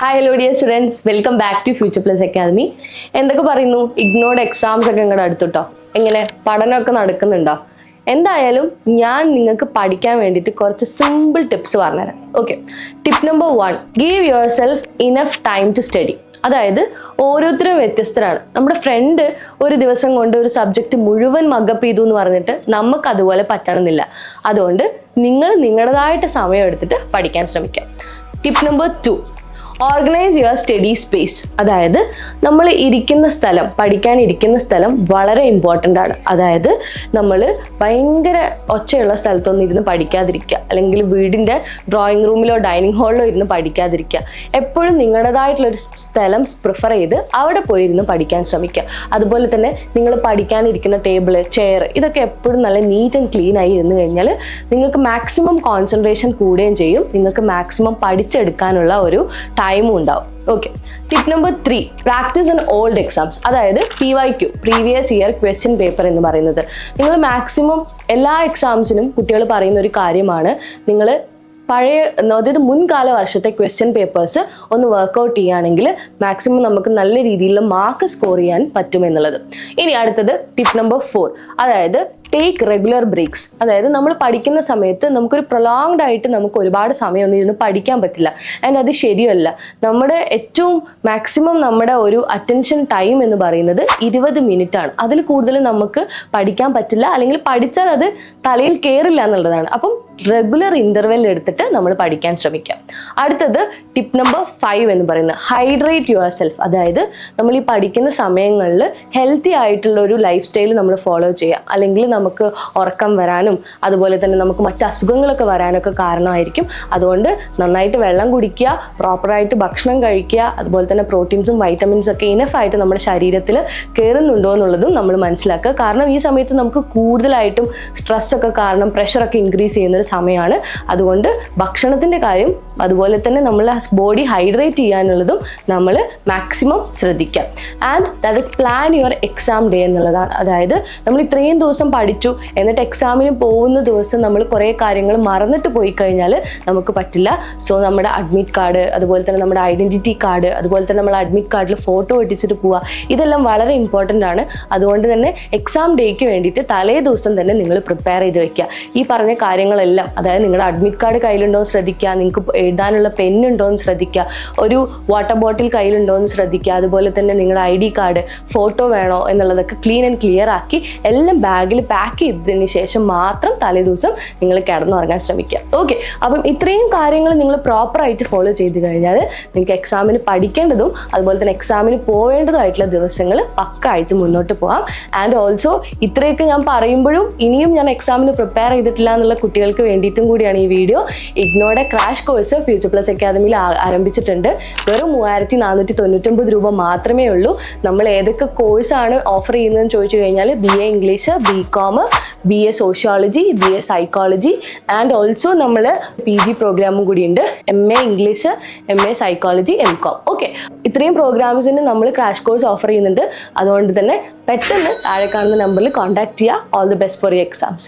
Hi hello dear students welcome back to future plus academy എന്തൊക്കെ പറയുന്നു? Ignored exams ഒക്കെ ഇങ്ങോട്ട് അടുത്തുട്ടോ. എങ്ങനെ? പഠനമൊക്കെ നടക്കുന്നുണ്ടോ? എന്തായാലും ഞാൻ നിങ്ങൾക്ക് പഠിക്കാൻ വേണ്ടിയിട്ട് കുറച്ച് സിമ്പിൾ ടിപ്സ് പറഞ്ഞുതരാം. Okay tip number one give yourself enough time to study അതായത് ഓരോരുത്തരും വ്യത്യസ്തരാണ്. നമ്മുടെ ഫ്രണ്ട് ഒരു ദിവസം കൊണ്ട് ഒരു സബ്ജക്റ്റ് മുഴുവൻ മഗപ്പ് ചെയ്തു എന്ന് പറഞ്ഞിട്ട് നമുക്ക് അതുപോലെ പറ്റണമെന്നില്ല. അതുകൊണ്ട് നിങ്ങൾ നിങ്ങളുടേതായിട്ട് സമയം എടുത്തിട്ട് പഠിക്കാൻ ശ്രമിക്കാം tip number two organise your study space അതായത് നമ്മൾ ഇരിക്കുന്ന സ്ഥലം പഠിക്കാൻ ഇരിക്കുന്ന സ്ഥലം വളരെ ഇമ്പോർട്ടന്റ് ആണ്. അതായത് നമ്മൾ ഭയങ്കര ഒച്ചയുള്ള സ്ഥലത്തൊന്നും ഇരുന്ന് പഠിക്കാതിരിക്കുക. അല്ലെങ്കിൽ വീടിന്റെ ഡ്രോയിങ് റൂമിലോ ഡൈനിങ് ഹാളിലോ ഇരുന്ന് പഠിക്കാതിരിക്കുക. എപ്പോഴും നിങ്ങളുടേതായിട്ടുള്ളൊരു സ്ഥലം പ്രിഫർ ചെയ്ത് അവിടെ പോയിരുന്ന് പഠിക്കാൻ ശ്രമിക്കുക. അതുപോലെ തന്നെ നിങ്ങൾ പഠിക്കാനിരിക്കുന്ന ടേബിൾ ചെയർ ഇതൊക്കെ എപ്പോഴും നല്ല നീറ്റ് ആൻഡ് ക്ലീൻ ആയി ഇരുന്ന് കഴിഞ്ഞാൽ നിങ്ങൾക്ക് മാക്സിമം കോൺസെൻട്രേഷൻ കൂടുകയും ചെയ്യും. നിങ്ങൾക്ക് മാക്സിമം പഠിച്ചെടുക്കാനുള്ള ഒരു ടൈമും ഉണ്ടാവും. Okay tip number three practice an old exams അതായത് P Y Q previous year question paper എന്ന് പറയുന്നത്. നിങ്ങൾ മാക്സിമം എല്ലാ എക്സാംസിനും കുട്ടികൾ പറയുന്ന ഒരു കാര്യമാണ്. നിങ്ങൾ പഴയ അതായത് മുൻകാല വർഷത്തെ ക്വസ്റ്റ്യൻ പേപ്പേഴ്സ് ഒന്ന് വർക്കൗട്ട് ചെയ്യുകയാണെങ്കിൽ മാക്സിമം നമുക്ക് നല്ല രീതിയിൽ മാർക്ക് സ്കോർ ചെയ്യാൻ പറ്റുമെന്നുള്ളത് ഇനി അടുത്തത് ടിപ്പ് നമ്പർ ഫോർ അതായത് ടേക്ക് റെഗുലർ ബ്രേക്സ് അതായത് നമ്മൾ പഠിക്കുന്ന സമയത്ത് നമുക്കൊരു പ്രൊലോങ്ഡ് ആയിട്ട് നമുക്ക് ഒരുപാട് സമയമൊന്നും ഇരുന്ന് പഠിക്കാൻ പറ്റില്ല. ആൻഡ് അത് ശരിയല്ല. നമ്മുടെ ഏറ്റവും മാക്സിമം നമ്മുടെ ഒരു അറ്റൻഷൻ ടൈം എന്ന് പറയുന്നത് ഇരുപത് മിനിറ്റ് ആണ്. അതിൽ കൂടുതൽ നമുക്ക് പഠിക്കാൻ പറ്റില്ല. അല്ലെങ്കിൽ പഠിച്ചാൽ അത് തലയിൽ കയറില്ല എന്നുള്ളതാണ്. അപ്പം റെഗുലർ ഇന്റർവെൽ എടുത്തിട്ട് നമ്മൾ പഠിക്കാൻ ശ്രമിക്കാം. അടുത്തത് ടിപ്പ് നമ്പർ ഫൈവ് എന്ന് പറയുന്നത്. ഹൈഡ്രേറ്റ് യുവർ സെൽഫ് അതായത് നമ്മൾ ഈ പഠിക്കുന്ന സമയങ്ങളിൽ ഹെൽത്തി ആയിട്ടുള്ള ഒരു ലൈഫ് സ്റ്റൈൽ നമ്മൾ ഫോളോ ചെയ്യാം അല്ലെങ്കിൽ നമുക്ക് ഉറക്കം വരാനും അതുപോലെ തന്നെ നമുക്ക് മറ്റ് അസുഖങ്ങളൊക്കെ വരാനൊക്കെ കാരണമായിരിക്കും. അതുകൊണ്ട് നന്നായിട്ട് വെള്ളം കുടിക്കുക പ്രോപ്പറായിട്ട് ഭക്ഷണം കഴിക്കുക അതുപോലെ തന്നെ പ്രോട്ടീൻസും വൈറ്റമിൻസും ഒക്കെ ഇനഫായിട്ട് നമ്മുടെ ശരീരത്തിൽ കയറുന്നുണ്ടോ എന്നുള്ളതും നമ്മൾ മനസ്സിലാക്കുക. കാരണം ഈ സമയത്ത് നമുക്ക് കൂടുതലായിട്ടും സ്ട്രെസ്സൊക്കെ കാരണം പ്രഷറൊക്കെ ഇൻക്രീസ് ചെയ്യുന്ന ഒരു സമയമാണ്. അതുകൊണ്ട് ഭക്ഷണത്തിന്റെ കാര്യം അതുപോലെ തന്നെ നമ്മൾ ബോഡി ഹൈഡ്രേറ്റ് ചെയ്യാനുള്ളതും നമ്മൾ മാക്സിമം ശ്രദ്ധിക്കുക. And that is plan your exam day എന്നുള്ളതാണ്. അതായത് നമ്മൾ ഇത്രയും ദിവസം പഠിച്ചു. എന്നിട്ട് എക്സാമിന് പോകുന്ന ദിവസം നമ്മൾ കുറേ കാര്യങ്ങൾ മറന്നിട്ട് പോയി കഴിഞ്ഞാൽ നമുക്ക് പറ്റില്ല. സോ നമ്മുടെ അഡ്മിറ്റ് കാർഡ് അതുപോലെ തന്നെ നമ്മുടെ ഐഡന്റിറ്റി കാർഡ് അതുപോലെ തന്നെ നമ്മൾ അഡ്മിറ്റ് കാർഡിൽ ഫോട്ടോ ഒട്ടിച്ചിട്ട് പോവുക. ഇതെല്ലാം വളരെ ഇമ്പോർട്ടന്റ് ആണ്. അതുകൊണ്ട് തന്നെ എക്സാം ഡേക്ക് വേണ്ടിയിട്ട് തലേ ദിവസം തന്നെ നിങ്ങൾ പ്രിപ്പയർ ചെയ്ത് വെക്കുക. ഈ പറഞ്ഞ കാര്യങ്ങളെല്ലാം അതായത് നിങ്ങളുടെ അഡ്മിറ്റ് കാർഡ് കയ്യിലുണ്ടോ എന്ന് ശ്രദ്ധിക്കുക നിങ്ങൾക്ക് എഴുതാനുള്ള പെന്നുണ്ടോ എന്ന് ശ്രദ്ധിക്കുക ഒരു വാട്ടർ ബോട്ടിൽ കയ്യിലുണ്ടോ എന്ന് ശ്രദ്ധിക്കുക അതുപോലെ തന്നെ നിങ്ങളുടെ ഐ ഡി കാർഡ് ഫോട്ടോ വേണോ എന്നുള്ളതൊക്കെ ക്ലീൻ ആൻഡ് ക്ലിയർ ആക്കി എല്ലാം ബാഗിൽ പാക്ക് ചെയ്തതിന് ശേഷം മാത്രം തലേദിവസം നിങ്ങൾ കിടന്നുറങ്ങാൻ ശ്രമിക്കുക. ഓക്കെ അപ്പം ഇത്രയും കാര്യങ്ങൾ നിങ്ങൾ പ്രോപ്പറായിട്ട് ഫോളോ ചെയ്ത് കഴിഞ്ഞാൽ നിങ്ങൾക്ക് എക്സാമിന് പഠിക്കേണ്ടതും അതുപോലെ തന്നെ എക്സാമിന് പോവേണ്ടതുമായിട്ടുള്ള ദിവസങ്ങൾ പക്കായിട്ട് മുന്നോട്ട് പോകാം. ആൻഡ് ഓൾസോ ഇത്രയൊക്കെ ഞാൻ പറയുമ്പോഴും ഇനിയും ഞാൻ എക്സാമിന് പ്രിപ്പയർ ചെയ്തിട്ടില്ല എന്നുള്ള കുട്ടികൾക്ക് വേണ്ടിയിട്ടും കൂടിയാണ് ഈ വീഡിയോ ഇഗ്നോയുടെ ക്രാഷ് കോഴ്സ് ഫ്യൂച്ചർ പ്ലസ് അക്കാദമിയിൽ ആരംഭിച്ചിട്ടുണ്ട്. വെറും മൂവായിരത്തി നാനൂറ്റി തൊണ്ണൂറ്റൊമ്പത് രൂപ മാത്രമേ ഉള്ളൂ. നമ്മൾ ഏതൊക്കെ കോഴ്സാണ് ഓഫർ ചെയ്യുന്നതെന്ന് ചോദിച്ചു കഴിഞ്ഞാൽ B A English B com B A sociology B A psychology and also നമ്മൾ പി ജി പ്രോഗ്രാമും കൂടിയുണ്ട് M A English M A psychology M com okay ഇത്രയും പ്രോഗ്രാംസിന് നമ്മൾ ക്രാഷ് കോഴ്സ് ഓഫർ ചെയ്യുന്നുണ്ട്. അതുകൊണ്ട് തന്നെ പെട്ടെന്ന് താഴെ കാണുന്ന നമ്പറിൽ കോൺടാക്ട് ചെയ്യുക. All the best for you exams